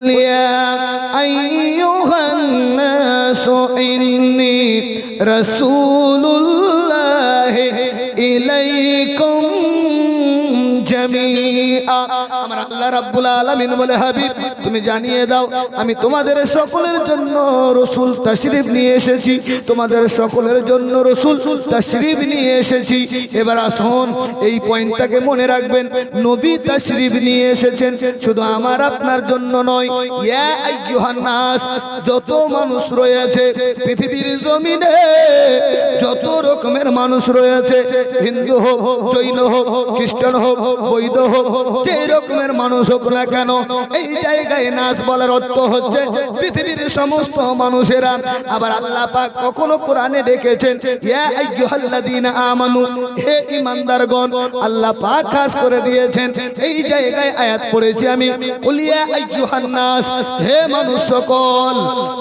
يا أيها الناس إني رسول الله রাব্বুল আলামিন বলে, হাবিব, তুমি জানিয়ে দাও, আমি তোমাদের সকলের জন্য রসুল তাশরিফ নিয়ে এসেছি। তোমাদের সকলের জন্য রসুল তাশরিফ নিয়ে এসেছি। এবার আসুন, এই পয়েন্টটাকে মনে রাখবেন, নবী তাশরিফ নিয়ে এসেছেন, শুধু আমার আপনার জন্য নয়, ইয়া আইয়ুহান নাস, যত মানুষ রয়েছে, পৃথিবীর জমিনে যত রকমের মানুষ রয়েছে, হিন্দু হোক, জৈন হোক, খ্রিস্টান হোক, বৈধ হোক যে রকমের মানুষ হোক না কেন, এই জায়গায় নাচ বলার অর্থ হচ্ছে পৃথিবীর সমস্ত মানুষেরা, আবার আল্লাহ পাক কখনো কোরআনে ডেকেছেন, ইয়া আইয়ুহাল্লাযীনা আমানু, হে ঈমানদারগণ, আল্লাহ পাক খাস করে দিয়েছেন, এই জায়গায় আয়াত পড়েছি আমি কুলিয়া আইয়ুহান নাস হে মানুষ সকল,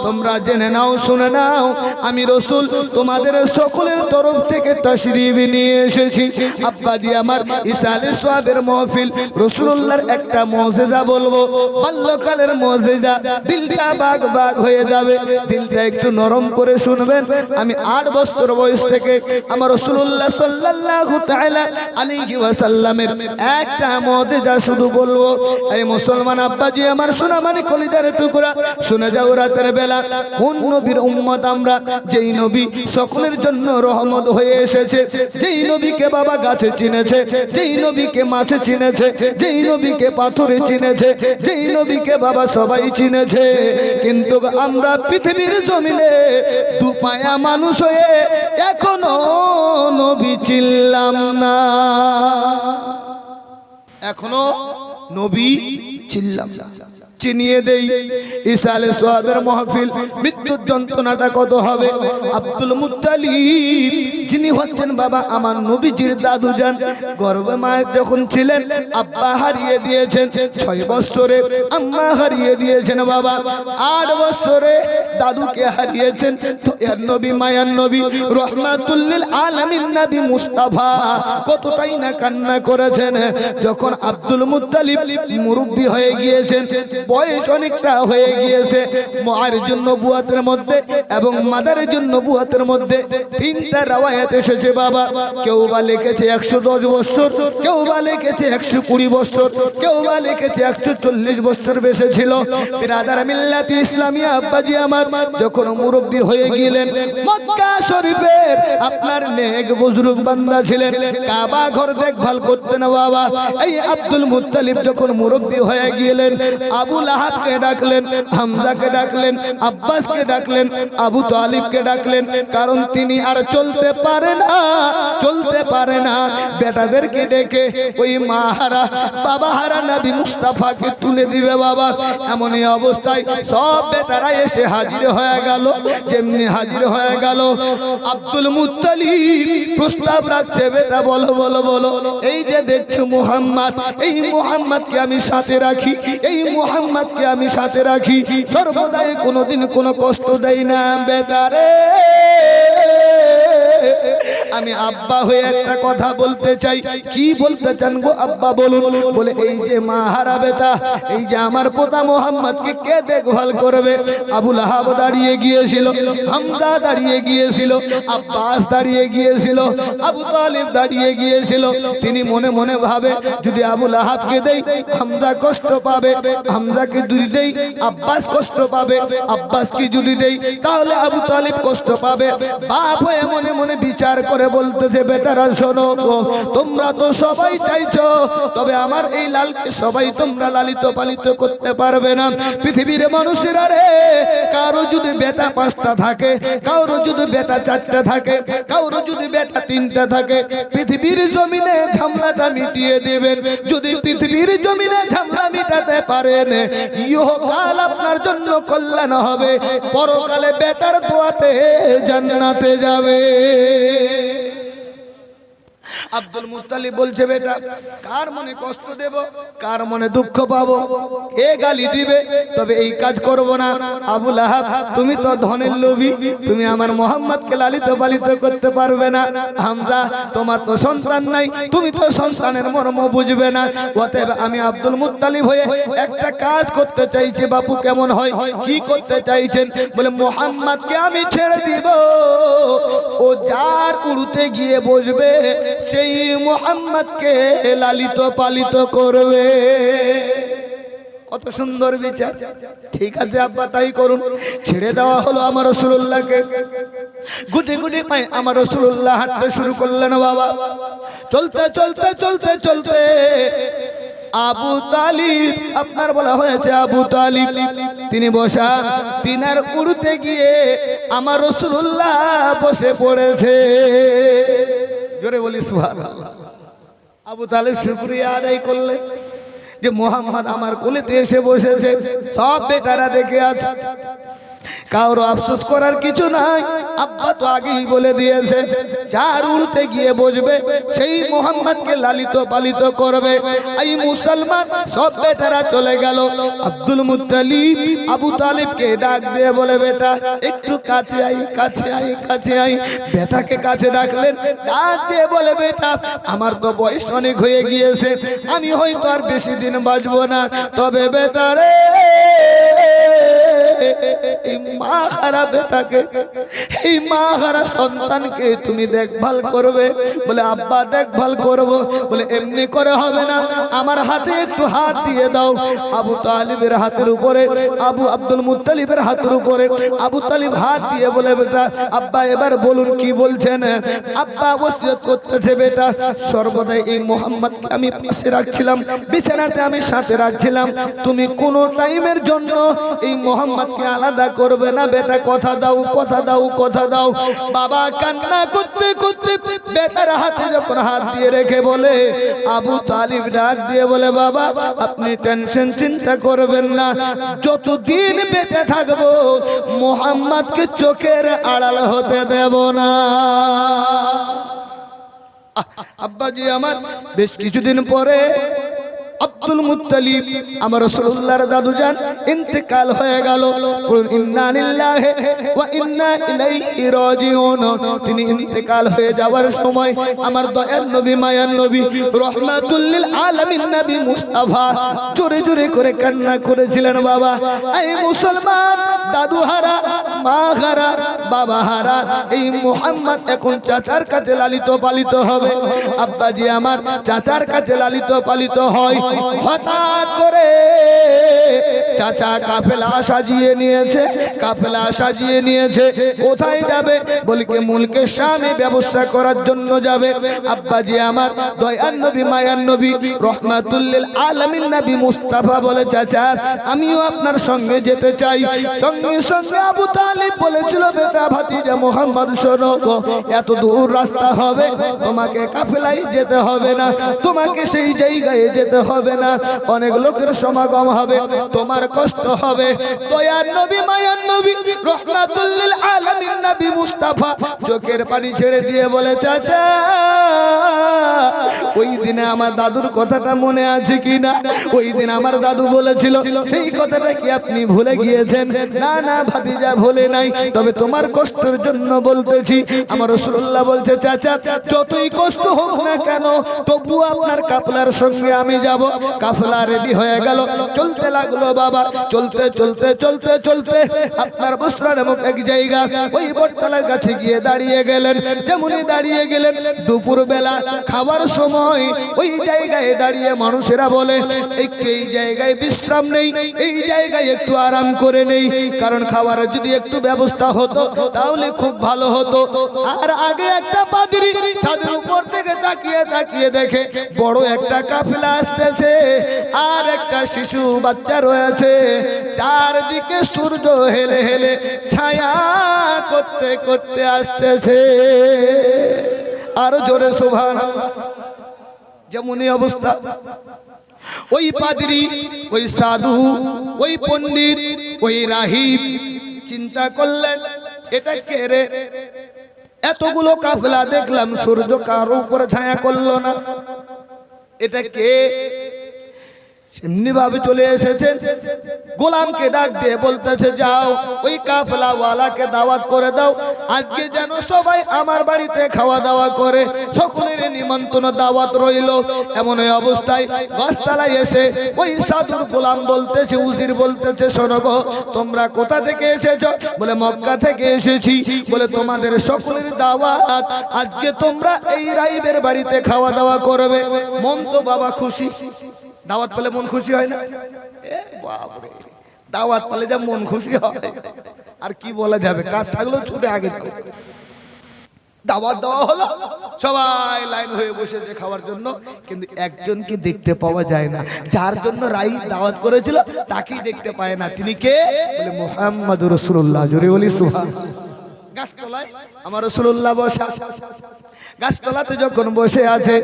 তোমরা জেনে নাও, শুনে নাও, আমি রসুল তোমাদের সকলের তরফ থেকে তশরিফ নিয়ে এসেছি। আব্বা দি আমার ঈসা আলাইহিস সালামের মাহফিল, রাসূলুল্লাহর একটা মুজিজা বলব বাল্যকালের মুজিজা, দিলটা বাগ বাগ হয়ে যাবে। দিলটা একটু নরম করে শুনবেন। আমি আট বছর বয়স থেকে আমার রাসূলুল্লাহ সাল্লাল্লাহু তাআলা আলাইহি ওয়াসাল্লামের একটা মুজিজা শুধু বলব, এই মুসলমান আব্বাজি, আমার সোনা মানে কলিজার টুকরা, শুনে যাও রাতের বেলা। কোন নবীর উম্মত আমরা, যেই নবী সকলের জন্য রহমত হয়ে এসেছে। যেই নবীকে বাবা গাছে চিনেছে, যেই নবীকে মাছে চিনেছে, যেই নবীকে পাথরে চিনেছে, যেই নবীকে বাবা সবাই চিনেছে। কিন্তু আমরা পৃথিবীর জমিনে দুপায়া মানুষ হয়ে এখনও নবী চিনলাম না। এখনও নবী চিনলাম না। চিনিয়ে দেই। ঈসা আলাইহিস সালামের মাহফিল, মৃত্যুর যন্ত্রণাটা কত হবে? আব্দুল মুত্তালিব, যিনি হচ্ছেন বাবা আমার নবীজির দাদু যান গর্ভে মায়ের যখন ছিলেন, আব্বা হারিয়ে দিয়েছেন ছয় বছরে, আম্মা হারিয়ে দিয়েছেন বাবা আট বছরে, দাদুকে হারিয়েছেন তো এর নবী, মায়ার নবী, রহমাতুল্লিল আলামিন নবী মুস্তাফা। কতটাই না কান্না করেছেন, যখন আব্দুল মুত্তালিব মুরব্বী হয়ে গিয়েছেন বয়স অনেকটা হয়ে গিয়েছে। মার জন্য বুয়াতের মধ্যে এবং মাদারের জন্য বুয়াতের মধ্যে তিনটা রাওয়ায়াত এসেছে বাবা। কেউ বা লিখেছে একশো দশ বছর, কেউ বা লিখেছে একশো কুড়ি বছর, কেউ বা লিখেছে একশো চল্লিশ বছর বেশি ছিল। বিরাদার মিল্লাতি ইসলামিয়া আব্বাজি আমার যখন মুরব্বী হয়ে গেলেন মক্কা শরীফের আপনার নেক বুজরুগ বান্দা ছিলেন। কাবা ঘর দেখভাল করতেন বাবা। এই আব্দুল মুত্তালিব যখন মুরব্বী হয়ে গেলেন আবু লাহাবকে ডাকলেন, হামজাকে ডাকলেন, আব্বাসকে ডাকলেন, আবু তালিবকে ডাকলেন, কারণ তিনি আর চলতে পারে না, চলতে পারে না। বেটাদেরকে ডেকে ওই মাহারা বাবা হারা নবী মুস্তাফাকে তুলে দিবে বাবা। এমনই অবস্থায় সব বেটারা এসে হাজির হয়ে গেল, যেমনি হাজির হয়ে গেল। আব্দুল মুত্তালিব প্রস্তাব রাখছে, বেটা বলো বলো বলো, এই যে দেখছ মুহাম্মদ, এই মুহাম্মদকে আমি সাথে রাখি, এই মুহাম্মদকে আমি সাথে রাখি। সর্বদাই কোনোদিন কোনো কষ্ট দেয় না বেটারে আমি আব্বা হয়ে একটা কথা বলতে চাই। কি বলতে চান গো আব্বা বলুন? বলে, এই যে মা হারা বেটা, এই যে আমার পোতা মোহাম্মদকে কে দেখভাল করবে? আবুল আহাব দাঁড়িয়ে গিয়েছিল হামদা দাঁড়িয়ে গিয়েছিল, আব্বাস দাঁড়িয়ে গিয়েছিল, আবু তালিব দাঁড়িয়ে গিয়েছিল। তিনি মনে মনে ভাবে, যদি আবুল আহাবকে দেই হামদা কষ্ট পাবে হামদাকে যদি দেই, আব্বাস কষ্ট পাবে, আব্বাসকে যদি দেই, তাহলে আবু তালিব কষ্ট পাবে। বাপ হয়ে মনে মনে বিচার করে বলতেছে, বেটারা, শোনো তোমরা তো সবাই চাইছো, তবে আমার এই লালকে সবাই তোমরা লালিত পালিত করতে পারবে না। পৃথিবীর মানুষেরা রে, কারও যদি বেটা পাঁচটা থাকে, কারও যদি বেটা চারটা থাকে, কারও যদি বেটা তিনটা থাকে, পৃথিবীর জমিনে ঝামলাটা মিটিয়ে দেবেন। যদি পৃথিবীর জমিনে ঝামলা মিটাতে পারেন, ইহকাল আপনার জন্য কল্যাণ হবে। পরকালে বেটার দোয়াতে জান্নাতে যাবে। আব্দুল মুত্তালিব বলছে, বেটা, কার মনে কষ্ট দেব? কার মনে দুঃখ পাবো? কে গালি দিবে? তবে এই কাজ করব না। আবুল আহাব, তুমি তো ধনের লোভী, তুমি আমার মোহাম্মদকে লালিত পালিত করতে পারবে না। আমরা, তোমার তো সন্তান নাই, তুমি তো সন্তানের মর্ম বুঝবে না। অতএব আমি আব্দুল মুত্তালিব হয়ে একটা কাজ করতে চাইছি, বাপু কেমন হয়? কি করতে চাইছেন? বলে, মোহাম্মদকে আমি ছেড়ে দিব। যার উড়ুতে গিয়ে বসবে, সেই মোহাম্মদকে লালিত পালিত করবে। কত সুন্দর বিচার। ঠিক আছে আব্বা, তাই করুন। ছেড়ে দেওয়া হলো আমার রসুল্লাহকে গুটি গুটি পাই আমার রসুল্লাহ হাঁটতে শুরু করলেন বাবা। চলতে চলতে চলতে চলতে আবু তালিব, আপনার বলা হয়েছে আবু তালিব। তিনি বসা, তিনার উড়তে গিয়ে আমার রসুল্লাহ বসে পড়েছে। জোরে বলি আবু তালিব শুক্রিয়া আদায় করলে যে মোহাম্মদ আমার কোলেতে এসে বসেছে। সব বেটারা দেখে আছে। কারও আফসোস করার কিছু নাই। আব্বা তো আগেই বলে দিয়েছে, যার উল্টে গিয়ে বসবে, সেই মোহাম্মদকে লালিত পালিত করবে। এই মুসলমান সব বেটারা চলে গেল। আব্দুল মুত্তালিব আবু তালিবকে ডাক দিয়ে বলে, বেটা, একটু কাছে আই কাছে আই কাছে আই বেটাকে কাছে ডাকলেন, ডাক দিয়ে বলে, বেটা, আমার তো বয়স অনেক হয়ে গিয়েছে, আমি হয়তো আর বেশি দিন বাঁচবো না। তবে বেটা রে, এই মা হারা বেটাকে এই মা হারা সন্তানকে তুমি দেখভাল করবে। বলে, আব্বা, দেখভাল করব। বলে, এমনি করে হবে না। আমার হাতে একটু হাত দিয়ে দাও। আবু তালিবের হাতের উপরে, আবু আব্দুল মুত্তালিবের হাতের উপরে, আবু তালিব হাত দিয়ে বলে, বেটা, আব্বা, এবার বলুন কি বলছেন? আব্বা ওসিয়ত করতেছে, বেটা সর্বদাই এই মোহাম্মদকে আমি পাশে রাখছিলাম। বিছানাতে আমি সাথে রাখছিলাম। তুমি কোনো টাইমের জন্য এই মোহাম্মদকে আলাদা করবে। না, বেটা, কথা দাও কথা দাও কথা দাও। বাবা কান্না করতে করতে বেটার হাতে যখন হাত দিয়ে রেখে বলে, আবু তালিব ডাক দিয়ে বলে, বাবা, আপনি টেনশন চিন্তা করবেন না, যতদিন বেঁচে থাকব, মোহাম্মদকে চোখের আড়াল হতে দেব না। আব্বাজি আমার, বেশ কিছুদিন পরে আব্দুল মুত্তালিব, আমার রাসূলুল্লাহর দাদু জান ইন্তেকাল হয়ে গেল। বলুন, ইন্না লিল্লাহি ওয়া ইন্না ইলাইহি রাজিউন। তিনি ইন্তেকাল হয়ে যাওয়ার সময় আমার দয়ার নবী, মায়ার নবী, রহমাতুল লিল আলামিন নবী মুস্তাফা জোরে জোরে করে কান্না করেছিলেন, বাবা, এই মুসলমান দাদু হারা মা হারা বাবা হারা এই মুহাম্মদ এখন চাচার কাছে লালিত পালিত হবে। আব্বাজি আমার চাচার কাছে লালিত পালিত হয়। হঠাৎ করে চাচা কাফেলা সাজিয়ে নিয়েছে, কাফেলা সাজিয়ে নিয়েছে। কোথায় যাবে? বলকে মুলকে স্বামী ব্যবস্থা করার জন্য যাবে। আব্বাজি আমার দয়ার নবী, মায়ার নবী, রহমাতুল্লিল নবী মুস্তাফা বলে, চাচা, আমিও আপনার সঙ্গে যেতে চাই। সঙ্গে সঙ্গে আবু তালিব বলেছিল, বেটা মোহাম্মদ এত দূর রাস্তা হবে, তোমাকে কাফেলাই যেতে হবে না, তোমাকে সেই জায়গায় যেতে হবে। না। অনেক লোকের সমাগম হবে। তোমার কষ্ট হবে। দয়ার নবী, মায়ার নবী রহমাতুল্লিল আলামিন নবী মুস্তাফা চোখের পানি ছেড়ে দিয়ে বলে, চাচা, ওই দিনে আমার দাদুর কথাটা মনে আছে কি না ওই দিন আমার দাদু বলেছিল, সেই কথাটা কি আপনি ভুলে গিয়েছেন? না না, ভাতিজা ভুলে নাই। তবে তোমার কষ্টের জন্য বলতেছি। আমার রসুল্লাহ বলছে, চাচা, যতই কষ্ট হোক না কেন তবু আপনার কাপলার সঙ্গে আমি যাব। কাফলা রেডি হয়ে গেল। চলতে লাগল বাবা। চলতে চলতে চলতে চলতে আপনার বস্ত্র নামক এক জায়গা। ওই বটতলার কাছে গিয়ে দাঁড়িয়ে গেলেন। যেমনই দাঁড়িয়ে গেলেন দুপুর বেলা খাবার সময়। ওই জায়গায় দাঁড়িয়ে মানুষেরা বলে এই জায়গায় বিশ্রাম নেই, এই জায়গায় একটু আরাম করে নেই। কারণ খাবারের যদি একটু ব্যবস্থা হতো, তাহলে খুব ভালো হতো। আর আগে একটা পাদ্রী ছাদের উপর থেকে তাকিয়ে তাকিয়ে দেখে বড় একটা কাফেলা আসতেছে। আর একটা শিশু বাচ্চা রয়েছে। চারদিকে সূর্য হেলে হেলে ছায়া করতে করতে আসতেছে। আরও জোরে শোভান যেমনই অবস্থা। ওই পাদ্রী, ওই সাধু, ওই পণ্ডিত, ওই রাহিব, চিন্তা করলেন, এটা কে রে? এতগুলো কাফলা দেখলাম, সূর্য কারও উপরে ছায়া করল না। এটা কে? এমনি ভাবে চলে এসেছেন। গোলামকে ডাক দিয়ে বলতেছে, যাও, ওই কাফলা ওয়ালাকে দাওয়াত করে দাও। আজকে যেন সবাই আমার বাড়িতে খাওয়া দাওয়া করে। সকলের নিমন্ত্রণ দাওয়াত রইল। এমন এই অবস্থায় গাছতলায় এসে ওই সাধুর গোলাম বলতেছে, উজির বলতেছে, শোনো তোমরা কোথা থেকে এসেছ? বলে, মক্কা থেকে এসেছি। বলে, তোমাদের সকলের দাওয়াত, আজকে তোমরা এই রাইবের বাড়িতে খাওয়া দাওয়া করবে। মন তো বাবা খুশি। দাওয়াত পেলে মন খুশি হয় না? এ বাপরে, দাওয়াত পেলে যা মন খুশি হয়। আর কি বলা যাবে? কাজ থাকলেও ছুটে আগে দাওয়াত দেওয়া হলো, সবাই লাইন হয়ে বসেছে খাওয়ার জন্য, কিন্তু একজনকে দেখতে পাওয়া যায় না? যার জন্য রাই দাওয়াত করেছিল, তাকেই দেখতে পায় না। তিনি কে? বলে মোহাম্মদ রসুল্লাহ জোরে বলি সুহান গাছতলায় আমার রসুল্লাহ বসা। গাছতলাতে যখন বসে আছে,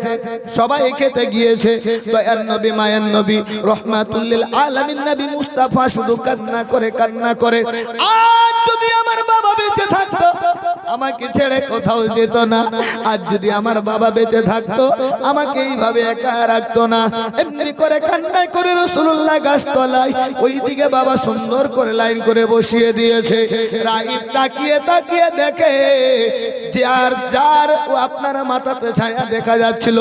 সবাই খেতে গিয়েছে। দয়ার নবী, মায়ার নবী, রহমাতুল্লিল আলামিন নবী মুস্তাফা শুধু কান্না করে কান্না করে। যদি আমার বাবা বেঁচে থাকতো, আমাকে ছেড়ে কোথাও যেত না। আজ যদি আমার বাবা বেঁচে থাকতো, আমাকে এইভাবে একা রাখতো না। এমনি করে কান্নায় করে রসুল্লাহ গাছতলায় ওই দিকে বাবা সুন্দর করে লাইন করে বসিয়ে দিয়েছে। রাইব তাকিয়ে তাকিয়ে দেখে আর যার ও আপনার মাথাতে ছায়া দেখা যাচ্ছিল,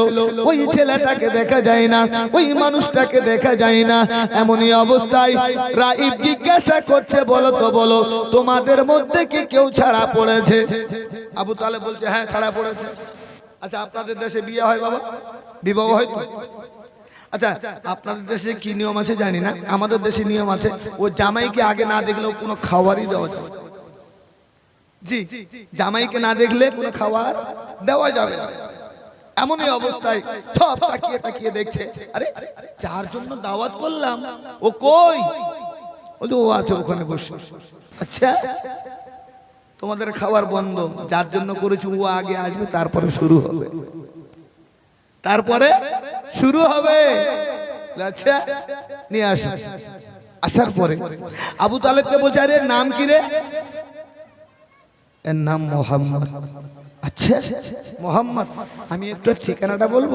ওই ছেলেটাকে দেখা যায় না, ওই মানুষটাকে দেখা যায় না এমনই অবস্থায় রাইব জিজ্ঞাসা করছে, বলো তো বলো, তোমাদের মধ্যে কি কেউ ছাড়া পড়েছে আবু তালে বলছে হ্যাঁ ছাড়া পড়েছে আচ্ছা আপনাদের দেশে বিয়ে হয় বাবা বিবাহ হয় তো? আচ্ছা আপনাদের দেশে কি নিয়ম আছে জানি না, আমাদের দেশে নিয়ম আছে, ও জামাইকে আগে না দেখলেও কোনো খাবারই দেওয়া না। জি জামাইকে না দেখলে কোনো খাবার দেওয়া যাবে না। এমনই অবস্থায় সব তাকিয়ে তাকিয়ে দেখছে, আরে, যার জন্য দাওয়াত করলাম, ও কই? ও আছে ওখানে বসে। আচ্ছা তোমাদের খাবার বন্ধ, যার জন্য করেছি ও আগে আসবে, তারপরে শুরু হবে। তারপরে শুরু হবে। আচ্ছা নিয়ে আসো। আসার পরে আবু তালেবকে বলছে, আরে, নাম কি রে? এর নাম মোহাম্মদ। আচ্ছা মোহাম্মদ, আমি একটু ঠিকানাটা বলব?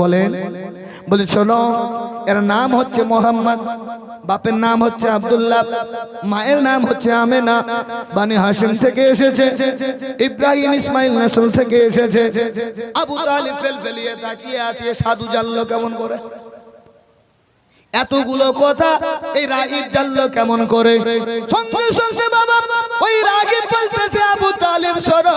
বলেন, বলি শোনো, এর নাম হচ্ছে মোহাম্মদ, বাপের নাম হচ্ছে আব্দুল্লাহ, মায়ের নাম হচ্ছে আমেনা, বানি হাসিম থেকে এসেছে, ইব্রাহিম ইসমাইল থেকে এসেছে, আবু তালিব ফেল ফেলিয়ে তাকিয়ে আছে, সাধু জানলো কেমন করে? এতগুলো কথা এই রাগিব জানলো কেমন করে? সঙ্গে সঙ্গে বাবা ওই রাগিব বলতেছে আবু তালিব, সরো।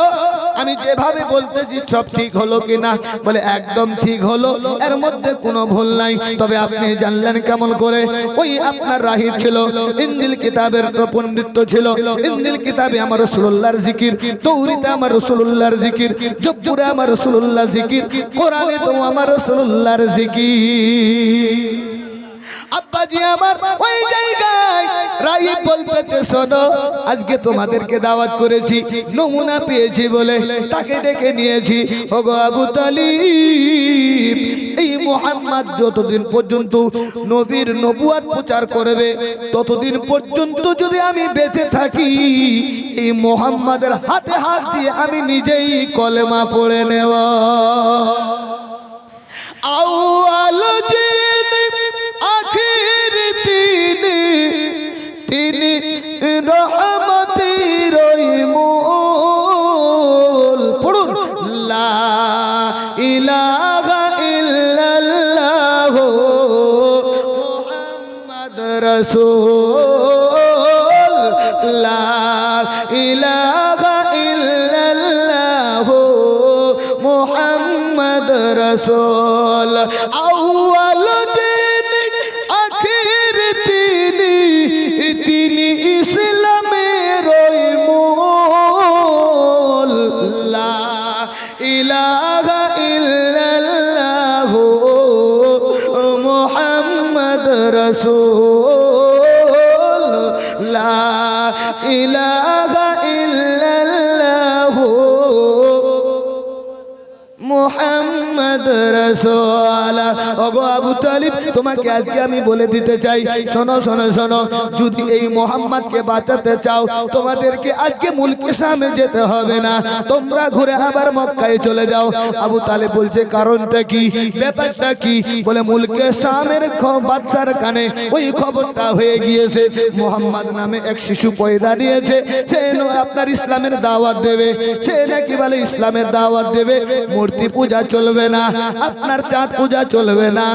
আমি যেভাবে বলতেছি সব ঠিক হলো কিনা? বলে, একদম ঠিক হলো। এর মধ্যে কোনো ভুল নাই। তবে আপনি জানলেন কেমন করে? ওই আপনার রাহিব ছিল। ইন্দিল কিতাবের পণ্ডিত্য ছিল। ইন্দিল কিতাবে আমার রসুল্লাহর জিকির তৌরিতে আমার রসুল্লাহর জিকির, জব্বুরে আমার রসুল্লাহ জিকির, কোরআনে তো আমার রসুল্লাহর জিকির। আব্বাজি আমার ওই জায়গায়, রাই বলতেছে, শোনো, আজকে তোমাদেরকে দাওয়াত করেছি, নমুনা পেয়েছি বলে তাকে ডেকে নিয়েছি। ওগো আবু তালিব, এই মোহাম্মদ যতদিন পর্যন্ত নবীর নবুয়াত প্রচার করবে, ততদিন পর্যন্ত যদি আমি বেঁচে থাকি, এই মোহাম্মদের হাতে হাত দিয়ে আমি নিজেই কলেমা পড়ে নেওয়া। আউয়াল যিনি আখির তিনি তিনি রহমতির মূল। পড়ুন। লা ইলাহা ইল্লাল্লাহ মুহাম্মদ রাসূল। লা ইলাহা ইল্লাল্লাহ মুহাম্মদ রাসূল। মুহাম্মদ রাসূল ওগো তোমাকে আজকে আমি বলে দিতে চাই, শোনো শোনো শোনো, যদি এই মোহাম্মদকে বাঁচাতে চাও, তোমাদেরকে আজকে মুলকে যেতে হবে না। তোমরা ঘুরে আবার মক্কায় চলে যাও। আবু তালেব বলছে, কারণটা কি? ব্যাপারটা কি? বলে, মুলকে সামের বাচ্চার কানে ওই খবরটা হয়ে গিয়েছে। মোহাম্মদ নামে এক শিশু পয়দা নিয়েছে। সে আপনার ইসলামের দাওয়াত দেবে। সে নাকি বলে, ইসলামের দাওয়াত দেবে। মূর্তি পূজা চলবে না, আপনার চাঁদ পূজা চলবে না,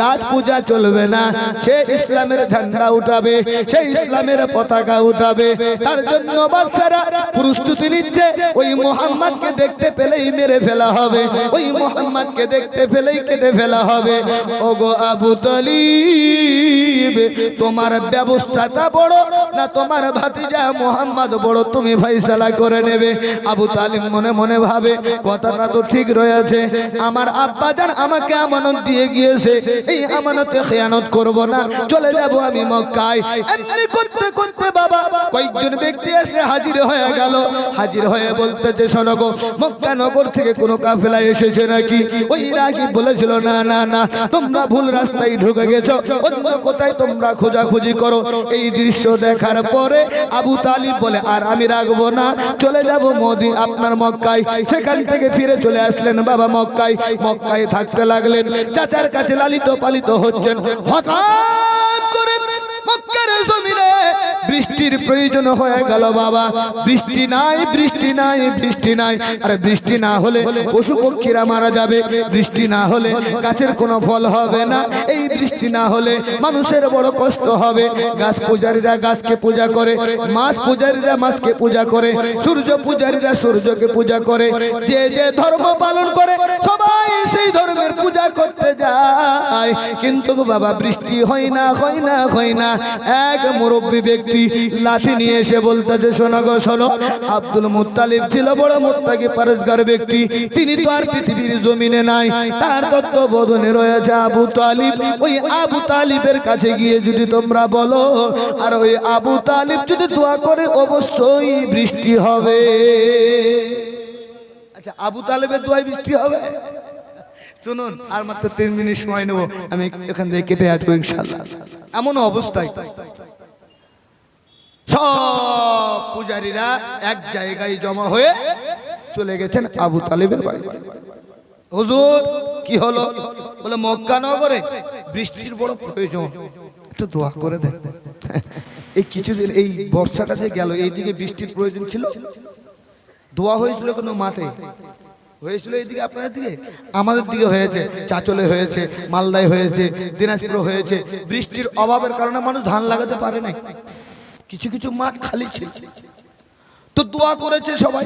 গাছ পূজা চলবে না, সে ইসলামের ঝান্ডা উঠাবে, সে ইসলামের পতাকা উঠাবে, তার জন্য বাচ্চারা প্রস্তুতি নিচ্ছে, ওই মোহাম্মদকে দেখতে পেলেই মেরে ফেলা হবে, ওই মোহাম্মদকে দেখতে পেলেই কেটে ফেলা হবে। ওগো আবু তলিব, তোমার ব্যবস্থাটা বড় না তোমার ভাতিজা মোহাম্মদ বড়? তুমি ফাইসালা করে নেবে। আবু তালিম মনে মনে ভাবে, কথাটা তো ঠিক রয়েছে। আমার আব্বা জান আমাকে আমানত দিয়ে গিয়েছে। এই আমানতে খেয়ানত করব না। চলে যাব আমি মক্কায়। করতে করতে বাবা কয়েকজন ব্যক্তি এসে হাজির হয়ে গেল। হাজির হয়ে বলতেছে, শোনো গো, মক্কা নগর থেকে কোনো কাফেলা এসেছে নাকি? ওই রাগি বলেছিল, না না না, তোমরা ভুল রাস্তায় ঢুকে গেছো। অন্য কোথায় তোমরা খোঁজাখুঁজি করো? এই দৃশ্য দেখার পরে আবু তালিব বলে, আর আমি রাখব না। চলে যাব মোদি, আপনার মক্কায়। সেখান থেকে ফিরে চলে আসলেন বাবা মক্কায় মক্কায় থাকতে লাগলেন। চাচার কাছে লালিত পালিত হচ্ছেন। হঠাৎ করে মক্কার বৃষ্টির প্রয়োজন হয়ে গেল বাবা। বৃষ্টি নাই বৃষ্টি নাই বৃষ্টি নাই। আরে বৃষ্টি না হলে পশু পক্ষীরা মারা যাবে। বৃষ্টি না হলে গাছের কোনো ফল হবে না। এই বৃষ্টি না হলে মানুষের বড় কষ্ট হবে। গাছ পূজারীরা গাছকে পূজা করে, মাছ পূজারীরা মাছকে পূজা করে, সূর্য পূজারীরা সূর্যকে পূজা করে। যে যে ধর্ম পালন করে, সবাই সেই ধর্মের পূজা করতে যায়। কিন্তু বাবা, বৃষ্টি হয় না হয় না হয় না। এক মুরব্বী ব্যক্তি লাঠি নিয়ে এসে বলতেছে, শোনো গো, শোনো। আব্দুল মুত্তালিব ছিল বড় মুত্তাকি পারেজগার ব্যক্তি। তিনি তো আর পৃথিবীর জমিনে নাই, তার তত্ত্ববোধনে রয়েছে আবু তালিব। ওই আবু তালিবের কাছে গিয়ে যদি তোমরা বলো, আর ওই আবু তালিব যদি দোয়া করে, অবশ্যই বৃষ্টি হবে। আচ্ছা আবু তালেবের দোয়ায় বৃষ্টি হবে? শুনুন, আর মাত্র তিন মিনিট সময় নেব, আমি এখান থেকে কেটে আসব ইনশাল্লাহ এমন অবস্থায় সব পূজারীরা এক জায়গায় জমা হয়ে চলে গেছেন আবু তালিবের বাড়ি। হুজুর, কি হলো? বলে মক্কা নগরে বৃষ্টির বড় প্রয়োজন। একটু দোয়া করে দেন। এই কিছুদিন এই বর্ষাটা যে গেল, এইদিকে বৃষ্টির প্রয়োজন ছিল? দোয়া হয়েছিল কোনো মাঠে? হয়েছিল এইদিকে, আপনাদের দিকে? আমাদের দিকে হয়েছে, চাচলে হয়েছে, মালদায় হয়েছে, দিনাজপুর হয়েছে। বৃষ্টির অভাবের কারণে মানুষ ধান লাগাতে পারে নাই। কিছু কিছু মাঠ খালি ছিল। তো দোয়া করেছে সবাই।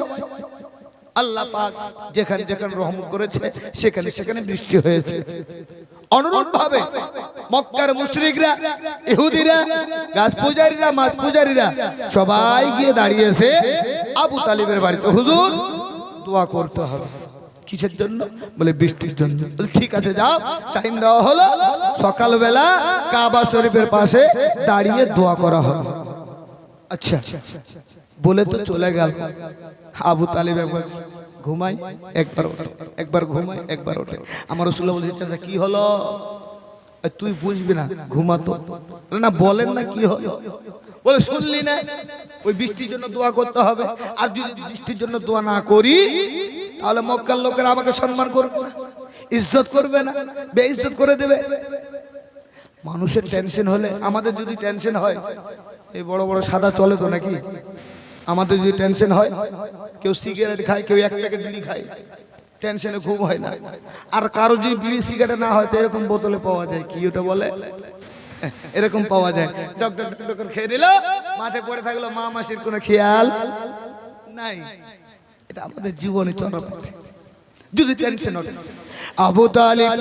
আল্লাহ পাক যেখানে যেখানে রহমত করেছে, সেখানে সেখানে বৃষ্টি হয়েছে। অনুরূপ মক্কার মুশরিকরা, ইহুদিরা, গাছ পূজারীরা, মাছ পূজারীরা সবাই গিয়ে দাঁড়িয়েছে আবু তালিবের বাড়িতে। হুজুর দোয়া করতে হবে। কিসের জন্য? বলে, বৃষ্টির জন্য। ঠিক আছে, যাও। টাইম দেওয়া হলো। সকালবেলা কাবা শরীফের পাশে দাঁড়িয়ে দোয়া করা হবে আচ্ছা বলে তো চলে গেল। আবু তালিব একবার, ঘুমাই, একবার ওঠে, একবার ঘুমাই, একবার ওঠে। আমার রসুল্লাহ বলছে, চাচা, কি হলো? তুই বুঝবি না, ঘুমাতো। না, বলেন না কি হলো বলে, শুনলি না? ওই বৃষ্টির জন্য দোয়া করতে হবে। আর যদি বৃষ্টির জন্য দোয়া না করি, তাহলে মক্কার লোকেরা আমাকে সম্মান করবে না, ইজ্জত করবে না, বেইজ্জত করে দেবে। মানুষের টেনশন হলে, আমাদের যদি টেনশন হয়, এই বড় বড় সাদা চলে তো নাকি? আমাদের যদি টেনশন হয়, কেউ সিগারেট খায়, কেউ এক প্যাকেট বিড়ি খায়। টেনশনে খুব হয় না। আর কারও যদি বিড়ি সিগারেট না হয়, তো এরকম বোতলে পাওয়া যায় কি? ওটা বলে? এরকম পাওয়া যায়। ডক্টর ডক্টর খেয়ে নিল, মাঠে পড়ে থাকল, মা মাসির কোনো খেয়াল নাই। এটা আমাদের জীবনে চলার যদি টেনশন ওঠে। আবু তালিব,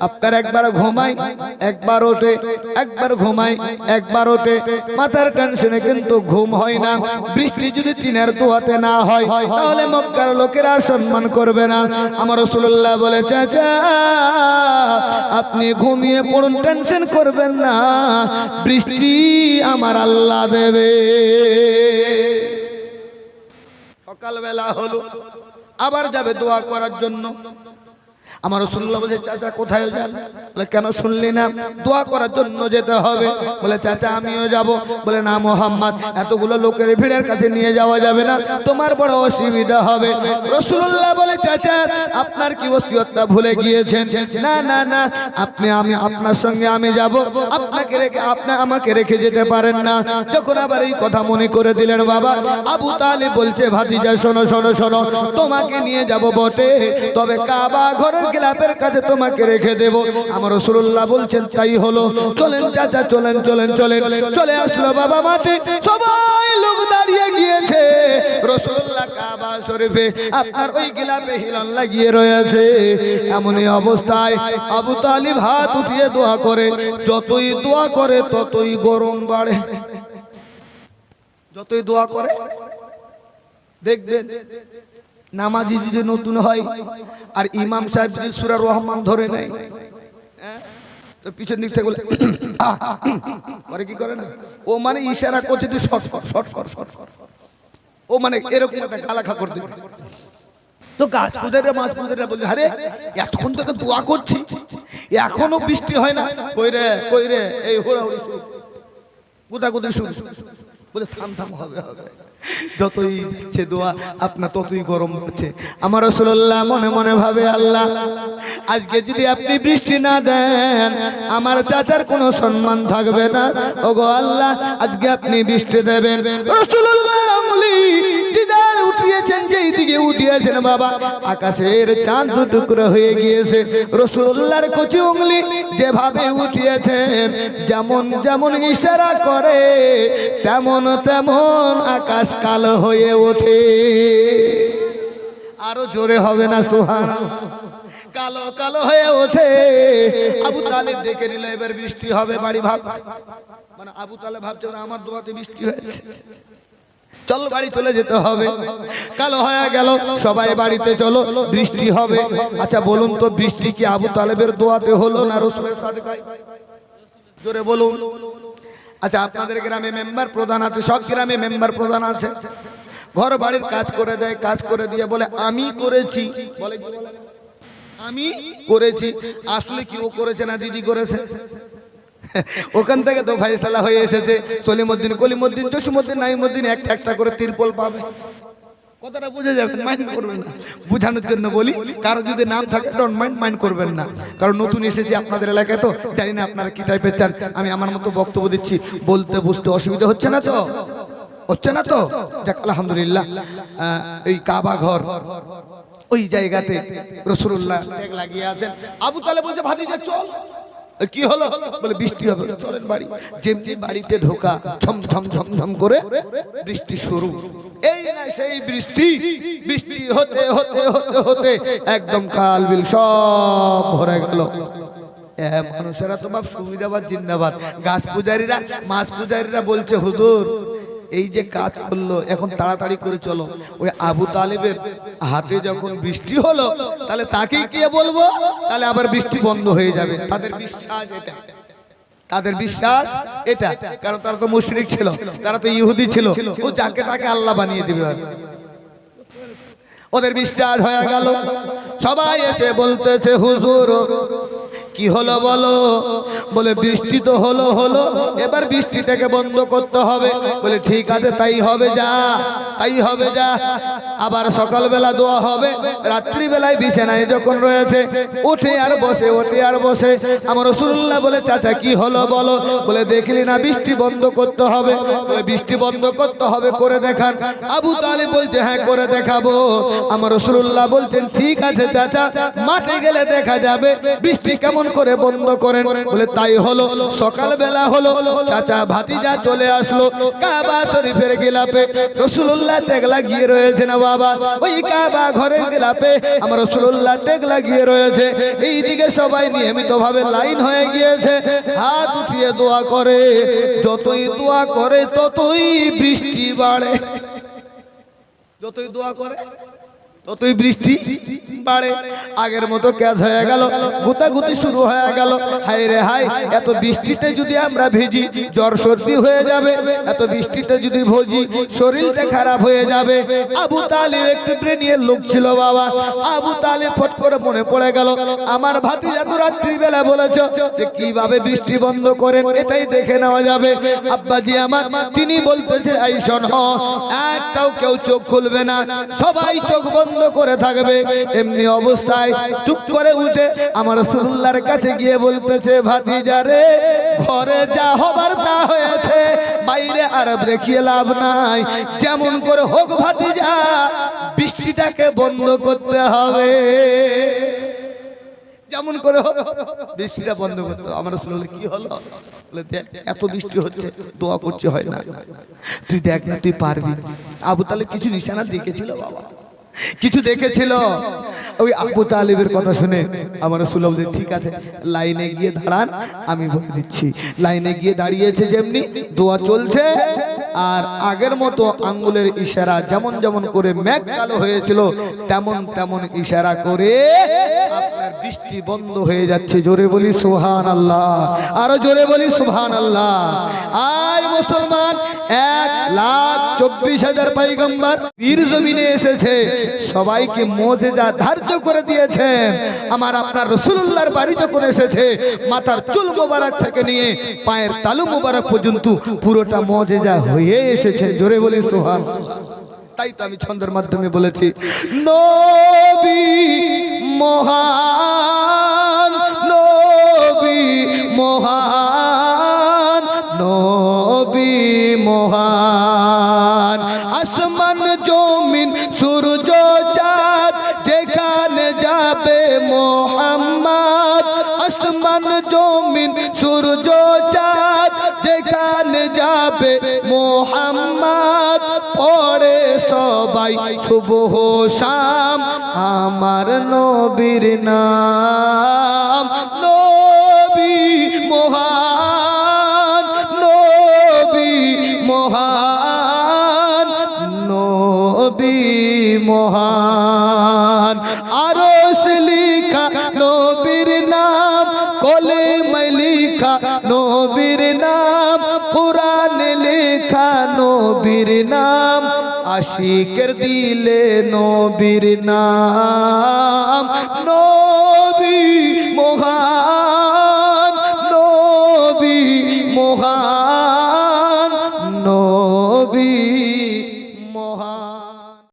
আপনার একবার ঘুমাই, একবার ওঠে, একবার ঘুমাই, একবার ওঠে। মাথার টেনশনে কিন্তু ঘুম হয় না। বৃষ্টি যদি তিনের দোয়াতে না হয়, তাহলে মক্কার লোকেরা সম্মান করবে না। আমার রসুল্লাহ বলে, চাচা, আপনি ঘুমিয়ে পড়ুন, টেনশন করবেন না। বৃষ্টি আমার আল্লাহ দেবে। সকালবেলা হলো। আবার যাবে দোয়া করার জন্য। আমার রসুল্লাহ বলছে চাচা, কোথায় যান? বলে, কেন শুনলি না? দোয়া করার জন্য যেতে হবে। বলে, চাচা, আমিও যাব। বলে, না মোহাম্মদ, এতগুলো লোকের ভিড়ের কাছে নিয়ে যাওয়া যাবে না। তোমার বড় অসুবিধা হবে। রসুল্লাহ বলে, চাচা, আপনার কি ওসিয়তটা ভুলে গিয়েছেন? না না না, আপনি, আমি, আপনার সঙ্গে আমি যাব। আপনাকে রেখে, আপনি, আমাকে রেখে যেতে পারেন না। যখন আবার এই কথা মনে করে দিলেন বাবা, আবু তালিব বলছে, ভাতিজা, শোনো শোনো শোনো, তোমাকে নিয়ে যাব বটে। তবে কাবা ঘরের গিলাপের কাছে তোমাকে রেখে দেব। আমার রসুল্লাহ বলছেন, তাই হলো। চলেন চাচা, চলেন চলেন চলেন। চলে আসলো বাবা মাঠে সবাই লোক দাঁড়িয়ে গিয়েছে। এমনই অবস্থায় হাত দোয়া করে। যতই দোয়া করে, ততই গরম বাড়ে। যতই দোয়া করে, দেখবেন নামাজি যদি নতুন হয়, আর ইমাম সাহেব যদি সুরা রহমান ধরে নেয়? তো পিছন দিক থেকে বলে পরে কি করে না? ও মানে ইশারা করছে তুই শর্ট কর শর্ট কর শর্ট কর। ও মানে এরকম একটা গালাখা করতে তো গাছ পুজারে মাছ পুজারে বলছে, আরে, এতক্ষণ থেকে দোয়া করছি, এখনও বৃষ্টি হয় না। কই রে কই রে, এই হোড়াহুড়ি শুরু। কোথাকুতি শুরু? বলে, থাম থাম, হবে হবে। যতই দিচ্ছে দোয়া আপনার ততই গরম হচ্ছে। আমার রসুল্লাহ মনে মনে ভাবে, আল্লাহ, আজকে যদি আপনি বৃষ্টি না দেন, আমার চাচার কোনো সম্মান থাকবে না। ওগো আল্লাহ, আজকে আপনি বৃষ্টি দেবেন। রসুল্লাহ উঠিয়েছেন যেই দিকে উঠিয়েছেন বাবা। আকাশের চাঁদ টুকরো হয়ে গিয়েছে। রসুল্লাহর কচি উঙ্গলি যেভাবে উঠিয়েছেন, যেমন যেমন ইশারা করে, তেমন তেমন আকাশ কালো হয়ে ওঠে। আরও জোরে হবে না সোহান কালো কালো হয়ে ওঠে। আবু তালেব দেখে নিল, এবার বৃষ্টি হবে, বাড়ি ভাব। মানে আবু তালেব ভাবছে আমার দোয়াতে বৃষ্টি হয়েছে। চল বাড়ি চলে যেতে হবে। কালো হয়ে গেল, সবাই বাড়িতে চলো, বৃষ্টি হবে। আচ্ছা বলুন তো, বৃষ্টি কি আবু তালেবের দোয়াতে হলো না রসুলের সাদকায় জোরে বলুন। আচ্ছা আপনাদের গ্রামে মেম্বার প্রধান আছে, সব গ্রামে মেম্বার প্রধান আছে। ঘর বাড়ির কাজ করে দেয়, কাজ করে দিয়ে বলে, আমি করেছি। আমি করেছি। আসলে কি ও করেছে না দিদি করেছে? ওখান থেকে তো ফাইসালা হয়ে এসেছে। সলিমুদ্দিন কলিমুদ্দিন জসিমুদ্দিন নাইমুদ্দিন একটা একটা করে তিরপল পাবে। কথাটা বুঝে যাবেন মাইন্ড করবেন না। বুঝানোর জন্য বলি, কারও যদি নাম থাকে, তখন মাইন্ড মাইন্ড করবেন না। কারণ নতুন এসেছি আপনাদের এলাকায় তো, জানি না আপনারা কি টাইপের চান। আমি আমার মতো বক্তব্য দিচ্ছি, বলতে বুঝতে অসুবিধা হচ্ছে না তো? হচ্ছে না তো? যাক, আলহামদুলিল্লাহ। এই কাবা ঘর, ওই জায়গাতে রসুল্লাহ লাগিয়ে আছেন। আবু তালে বলছে, ভাতিজা, চল। কি হলো? বলে, বৃষ্টি হবে। চলেন বাড়ি। যেমনি বাড়িতে ঢোকা ঝম ঝম ঝম ঝম করে বৃষ্টি শুরু। এই না সেই বৃষ্টি। বৃষ্টি হতে হতে হতে হতে একদম কাল বিল সব ভরে গেল। মানুষেরা তোমার সুবিধাবাদ, জিন্দাবাদ। গাছ পূজারীরা, মাছ পূজারীরা বলছে, হুজুর এই যে কাজ করল, এখন তাড়াতাড়ি করে চলো। ওই আবু তালেবের হাতে যখন বৃষ্টি হলো, তাহলে তাকে কে বলব? তাহলে আবার বৃষ্টি বন্ধ হয়ে যাবে। তাদের বিশ্বাস এটা। তাদের বিশ্বাস এটা। কারণ তারা তো মুশরিক ছিল, তারা তো ইহুদি ছিল। ও যাকে তাকে আল্লাহ বানিয়ে দিবে। ওদের বিশ্বাস হয়ে গেল। সবাই এসে বলতেছে, হুজুর কি হলো বলো? বলে, বৃষ্টি তো হলো হলো। এবার বৃষ্টিটাকে বন্ধ করতে হবে। বলে, ঠিক আছে, তাই হবে যা, তাই হবে যা। আবার সকালবেলা দোয়া হবে। রাত্রিবেলায় বিছানায় যখন রয়েছে, উঠে আর বসে ওঠে আর বসে। আমার রসুল্লাহ বলে, চাচা, কি হলো বলো? বলে, দেখলি না বৃষ্টি বন্ধ করতে হবে? বলে, বৃষ্টি বন্ধ করতে হবে, করে দেখান। আবু তালে বলছে হ্যাঁ করে দেখাবো। আমার রসুল্লাহ বলছেন, ঠিক আছে, চাচা, মাঠে গেলে দেখা যাবে। বৃষ্টি কেমন করে বন্ধ করেন। বলে, তাই হলো, সকালবেলা হলো, চাচা ভাতিজা চলে আসলো কাবা শরীফের গিলাপে। রসুল্লাহ টেক লাগিয়ে রয়েছে না বাবা? ওই কাবা ঘরের গিলাপে আমার রসুল্লাহ টেক লাগিয়ে রয়েছে। এইদিকে সবাই নিয়মিত ভাবে লাইন হয়ে গিয়েছে। হাত উঠিয়ে দোয়া করে। যতই দোয়া করে, ততই বৃষ্টি বাড়ে। যতই দোয়া করে ততই বৃষ্টি বাড়ে। আগের মতো ক্যাচ হয়ে গেল, গুতাগুতি শুরু হয়ে গেল। হাই রে হাই এত বৃষ্টিতে যদি আমরা ভিজি, জ্বর সর্দি হয়ে যাবে। এত বৃষ্টিতে যদি ভোজি, শরীরটা খারাপ হয়ে যাবে। আবু তালিব একটু ব্রেনিয়ের লোক ছিল বাবা। আবু তালিব ফট করে মনে পড়ে গেল, আমার ভাতিজা তো রাত্রিবেলা বলেছ যে কীভাবে বৃষ্টি বন্ধ করেন, এটাই দেখে নেওয়া যাবে। আব্বাজি আমার, তিনি বলতেছে এই শোন একটাও কেউ চোখ খুলবে না। সবাই চোখ বন্ধ করে থাকবে। এমনি অবস্থায় টুক করে উঠে আমার রসুল্লাহর কাছে গিয়ে বলতেছে, ভাতিজা রে, ঘরে যা হবার তা হয়েছে, বাইরে আর দেখিয়ে লাভ নাই। যেমন করে হোক ভাতিজা, বৃষ্টিটাকে বন্ধ করতে হবে। যেমন করে বৃষ্টিটা বন্ধ করতে আমার শুনলে কি হলো? এত বৃষ্টি হচ্ছে, দোয়া করছে, হয় না। তুই দেখ না, তুই পারবি আবু তালে কিছু নিশানা দেখেছিল, বাবা। কিছু দেখেছিল? ওই আবু তালিবের কথা শুনে আমার সুলভ ঠিক আছে, লাইনে গিয়ে দাঁড়ান, আমি বলে দিচ্ছি। লাইনে গিয়ে দাঁড়িয়েছে যেমনি, দোয়া চলছে, আর আগের মতো আঙ্গুলের ইশারা যেমন যেমন করে ম্যাক কালো হয়েছিল, তেমন তেমন ইশারা করে আপনার বৃষ্টি বন্ধ হয়ে যাচ্ছে। জোরে বলি সুহান আল্লাহ আরও জোরে বলি সুহান আল্লাহ আয় মুসলমান, এক লাখ চব্বিশ হাজার পাইগম্বার বীর জমিনে এসেছে। সবাইকে মোজেজা ধার্য করে দিয়েছেন। আমার আপনার রসুল্লাহর বাড়ি যখন এসেছে, মাথার চুল মোবারক থেকে নিয়ে পায়ের তালু মোবারক পর্যন্ত পুরোটা মোজেজা হয়ে এসেছে। জোরে বলি সোহান তাই তো আমি ছন্দের মাধ্যমে বলেছি মহান নবী মহান নবী, মহান। আসমান, জমিন, সূর্য, চাঁদ, যেখানে যাবে মোহাম্মদ। আসমান, জমিন, সূর্য, চাঁদ, যেখানে যাবে মোহাম্মদ। সবাই শুভ শাম। আমার নবীর নাম আশিকের দিলে নবীর নাম